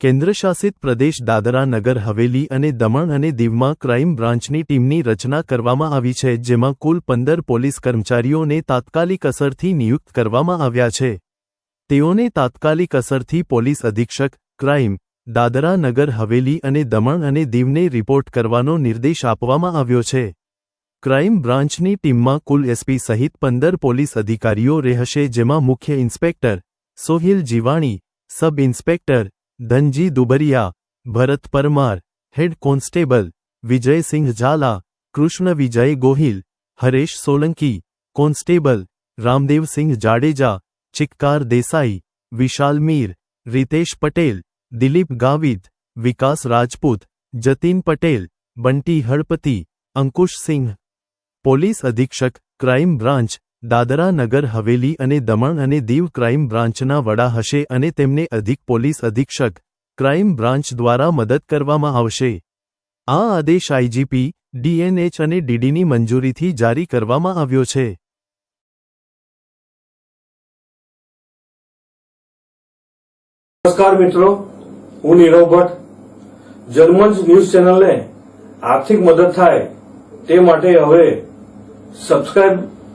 કેન્દ્રશાસિત પ્રદેશ દાદરા નગર હવેલી અને દમણ અને દીવમાં ક્રાઇમ બ્રાન્ચની ટીમની રચના કરવામાં આવી છે, જેમાં કુલ પંદર પોલીસ કર્મચારીઓને તાત્કાલિક અસરથી નિયુક્ત કરવામાં આવ્યા છે. તેઓને તાત્કાલિક અસરથી પોલીસ અધિક્ષક, ક્રાઇમ, દાદરા નગર હવેલી અને દમણ અને દીવને રિપોર્ટ કરવાનો નિર્દેશ આપવામાં આવ્યો છે. ક્રાઇમ બ્રાન્ચની ટીમમાં કુલ એસપી સહિત પંદર પોલીસ અધિકારીઓ રહેશે, જેમાં મુખ્ય inspector, Sohil Jivani, sub inspector Dhanji Dubariya, Bharat Parmar, head constable, Vijaysinh Jhala, Krishna Vijay Gohil, Haresh Solanki, constable, Ramdevsinh Jadeja Chikkar Desai, Vishal Mir, Ritesh Patel, Dilip Gavit, Vikas Rajput, Jatin Patel, Bunty Halpati Ankushsinh police અધિક્ષક, crime branch Dadra Nagar Haveli અને દમણ અને Diu crime બ્રાન્ચના વડા હશે અને તેમને અધિક police અધિક્ષક, ક્રાઇમ બ્રાન્ચ દ્વારા મદદ કરવામાં આવશે. આ આદેશ આઈજીપી ડીએનએચ અને ડીડીની મંજૂરીથી જારી કરવામાં આવ્યો છે. નમસ્કાર મિત્રો, હું નીરવ ભટ્ટ. જર્મન્સ ન્યૂઝ ચેનલને આર્થિક મદદ થાય તે માટે હવે